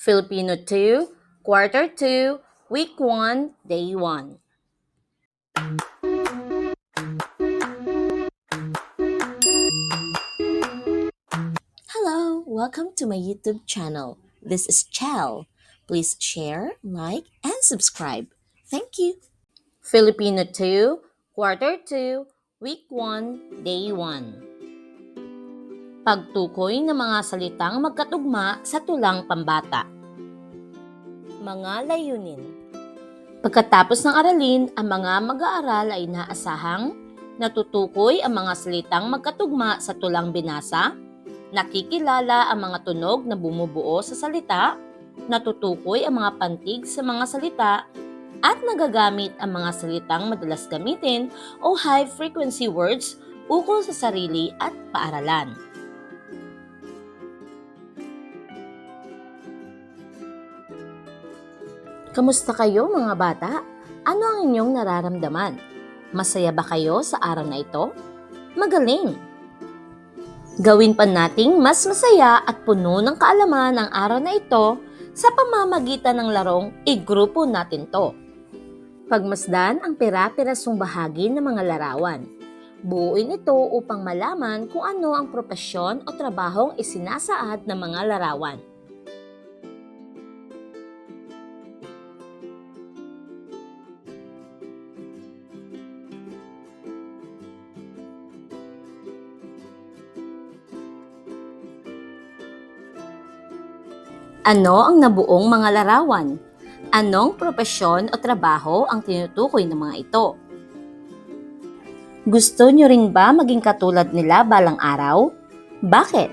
Filipino 2, Quarter 2, Week 1, Day 1. Hello, welcome to my YouTube channel. This is Chel. Please share, like, and subscribe. Thank you. Filipino 2, Quarter 2, Week 1, Day 1. Pagtukoy ng mga salitang magkatugma sa tulang pambata. Mga layunin. Pagkatapos ng aralin, ang mga mag-aaral ay inaasahang natutukoy ang mga salitang magkatugma sa tulang binasa, nakikilala ang mga tunog na bumubuo sa salita, natutukoy ang mga pantig sa mga salita, at nagagamit ang mga salitang madalas gamitin o high-frequency words ukol sa sarili at paaralan. Kamusta kayo mga bata? Ano ang inyong nararamdaman? Masaya ba kayo sa araw na ito? Magaling! Gawin pa nating mas masaya at puno ng kaalaman ang araw na ito sa pamamagitan ng larong igrupo natin to. Pagmasdan ang pira-pirasong bahagi ng mga larawan. Buuin ito upang malaman kung ano ang propesyon o trabahong isinasaad ng mga larawan. Ano ang nabuong mga larawan? Anong propesyon o trabaho ang tinutukoy ng mga ito? Gusto nyo rin ba maging katulad nila balang araw? Bakit?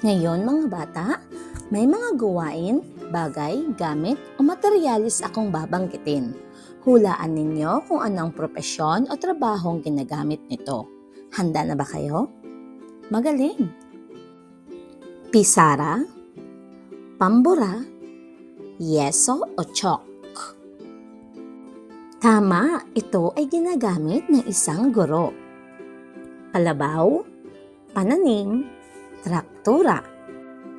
Ngayon mga bata, may mga gawain, bagay, gamit o materialis akong babanggitin. Hulaan ninyo kung anong propesyon o trabahong ginagamit nito. Handa na ba kayo? Magaling! Pisara, pambura, yeso o chalk. Tama, ito ay ginagamit ng isang guro. Palabaw, pananim, traktura.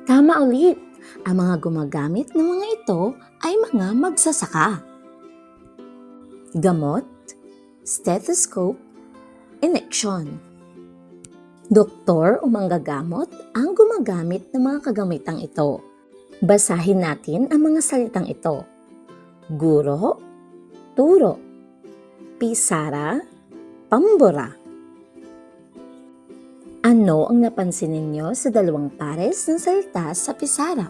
Tama ulit, ang mga gumagamit ng mga ito ay mga magsasaka. Gamot, stethoscope, ineksyon. Doktor o manggagamot ang gumagamit ng mga kagamitang ito. Basahin natin ang mga salitang ito. Guro, turo, pisara, pambura. Ano ang napansin ninyo sa dalawang pares ng salita sa pisara?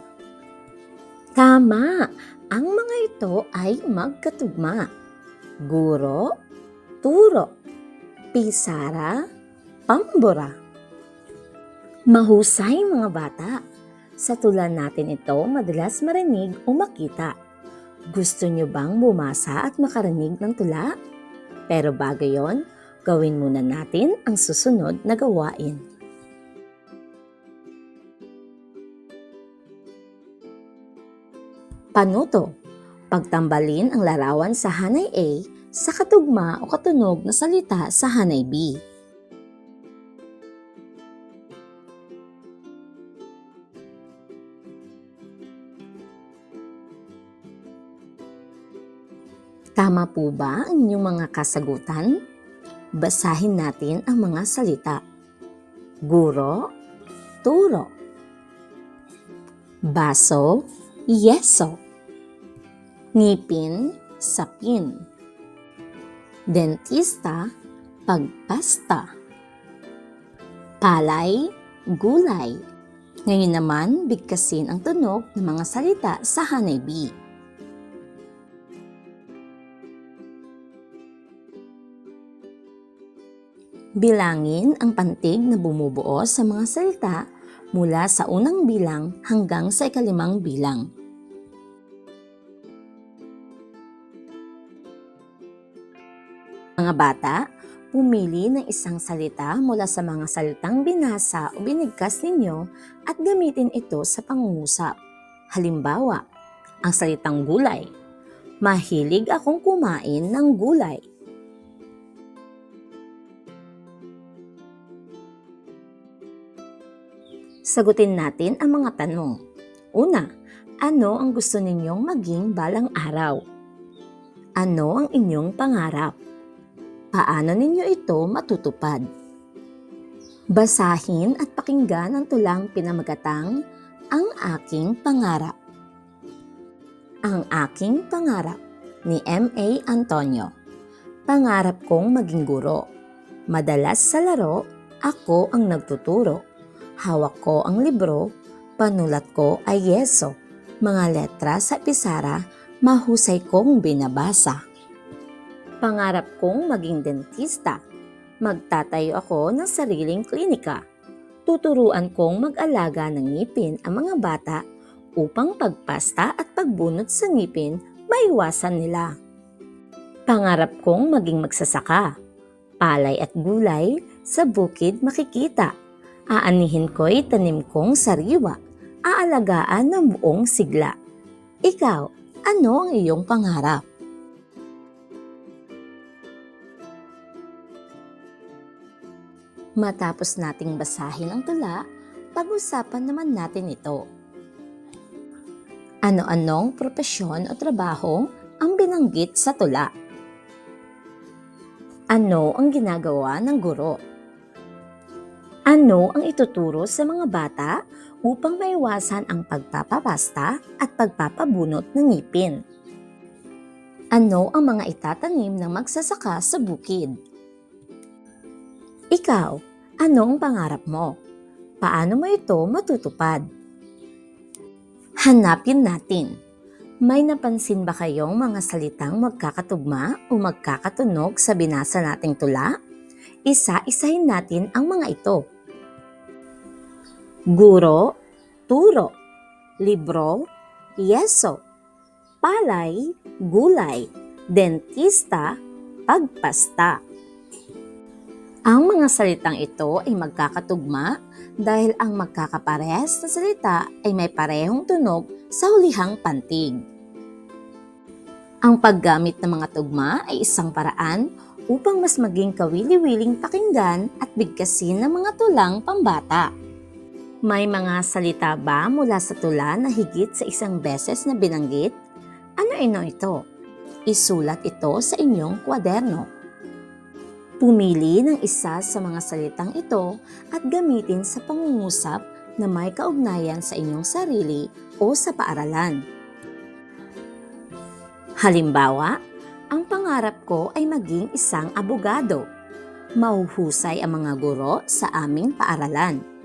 Tama! Ang mga ito ay magkatugma. Guro, turo, pisara, pambura. Mahusay mga bata. Sa tulan natin ito madalas marinig o makita. Gusto nyo bang bumasa at makarinig ng tula? Pero bago yon, gawin muna natin ang susunod na gawain. Panuto. Pagtambalin ang larawan sa hanay A sa katugma o katunog na salita sa hanay B. Tama po ba ang inyong mga kasagutan? Basahin natin ang mga salita. Guro, turo. Baso, yeso. Ngipin, sapin. Dentista, pagpasta. Palay, gulay. Ngayon naman, bigkasin ang tunog ng mga salita sa hanay Bilangin ang pantig na bumubuo sa mga salita mula sa unang bilang hanggang sa ikalimang bilang. Mga bata, pumili ng isang salita mula sa mga salitang binasa o binigkas ninyo at gamitin ito sa pangungusap. Halimbawa, ang salitang gulay. Mahilig akong kumain ng gulay. Sagutin natin ang mga tanong. Una, ano ang gusto ninyong maging balang araw? Ano ang inyong pangarap? Paano ninyo ito matutupad? Basahin at pakinggan ang tulang pinamagatang Ang Aking Pangarap. Ang Aking Pangarap ni M.A. Antonio. Pangarap kong maging guro. Madalas sa laro, ako ang nagtuturo. Hawak ko ang libro, panulat ko ay yeso. Mga letra sa pisara, mahusay kong binabasa. Pangarap kong maging dentista. Magtatayo ako ng sariling klinika. Tuturuan kong mag-alaga ng ngipin ang mga bata upang pagpasta at pagbunot sa ngipin maiwasan nila. Pangarap kong maging magsasaka. Palay at gulay sa bukid makikita. Aanihin ko'y tanim kong sariwa. Aalagaan ng buong sigla. Ikaw, ano ang iyong pangarap? Matapos nating basahin ang tula, pag-usapan naman natin ito. Ano-anong propesyon o trabaho ang binanggit sa tula? Ano ang ginagawa ng guro? Ano ang ituturo sa mga bata upang maiwasan ang pagpapapasta at pagpapabunot ng ngipin? Ano ang mga itatanim ng magsasaka sa bukid? Ikaw, anong pangarap mo? Paano mo ito matutupad? Hanapin natin. May napansin ba kayong mga salitang magkakatugma o magkakatunog sa binasa nating tula? Isa-isahin natin ang mga ito. Guro, turo, libro, yeso, palay, gulay, dentista, pagpasta. Ang mga salitang ito ay magkakatugma dahil ang magkakaparehas na salita ay may parehong tunog sa hulihang pantig. Ang paggamit ng mga tugma ay isang paraan upang mas maging kawili-wiling pakinggan at bigkasin ng mga tulang pambata. May mga salita ba mula sa tula na higit sa isang beses na binanggit? Ano-ano ito? Isulat ito sa inyong kwaderno. Pumili ng isa sa mga salitang ito at gamitin sa pangungusap na may kaugnayan sa inyong sarili o sa paaralan. Halimbawa, ang pangarap ko ay maging isang abogado. Mahuhusay ang mga guro sa aming paaralan.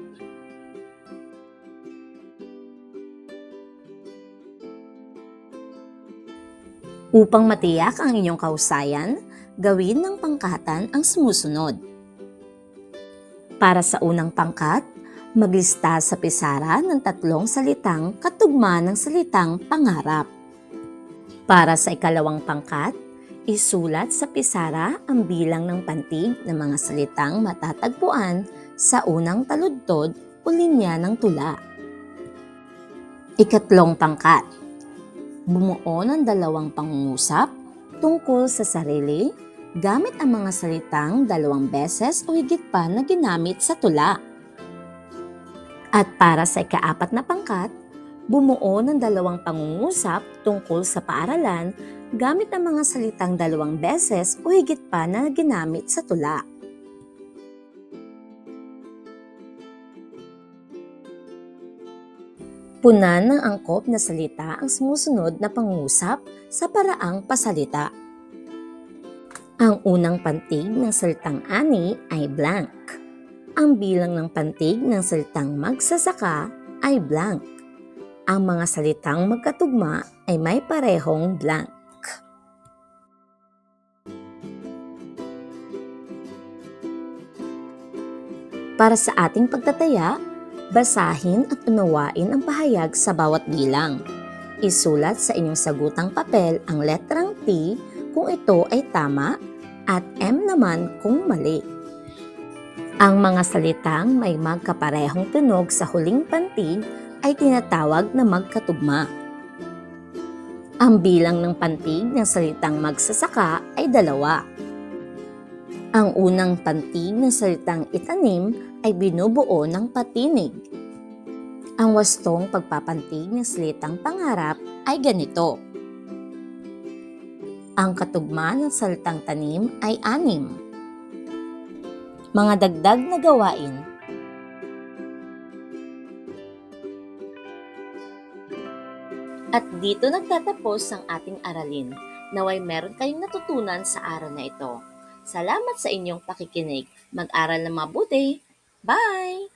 Upang matiyak ang inyong kausayan, gawin ng pangkatan ang sumusunod. Para sa unang pangkat, maglista sa pisara ng tatlong salitang katugma ng salitang pangarap. Para sa ikalawang pangkat, isulat sa pisara ang bilang ng pantig ng mga salitang matatagpuan sa unang taludtod o linya ng tula. Ikatlong pangkat, bumuo ng dalawang pangungusap tungkol sa sarili gamit ang mga salitang dalawang beses o higit pa na ginamit sa tula. At para sa ikaapat na pangkat, bumuo ng dalawang pangungusap tungkol sa paaralan gamit ang mga salitang dalawang beses o higit pa na ginamit sa tula. Punan ng angkop na salita ang sumusunod na pangusap sa paraang pasalita. Ang unang pantig ng salitang ani ay blank. Ang bilang ng pantig ng salitang magsasaka ay blank. Ang mga salitang magkatugma ay may parehong blank. Para sa ating pagtataya, basahin at unawain ang pahayag sa bawat bilang. Isulat sa inyong sagutang papel ang letrang T kung ito ay tama at M naman kung mali. Ang mga salitang may magkaparehong tunog sa huling pantig ay tinatawag na magkatugma. Ang bilang ng pantig ng salitang magsasaka ay dalawa. Ang unang pantig ng salitang itanim ay binubuo ng patinig. Ang wastong pagpapantig ng salitang pangarap ay ganito. Ang katugma ng salitang tanim ay anim. Mga dagdag na gawain. At dito nagtatapos ang ating aralin. Naway meron kayong natutunan sa araw na ito. Salamat sa inyong pakikinig. Mag-aral na mabuti. Bye!